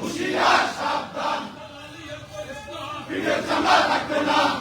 হুঁশিয়ার সাবধান। ভিড়ের চামড়া থাকবে না।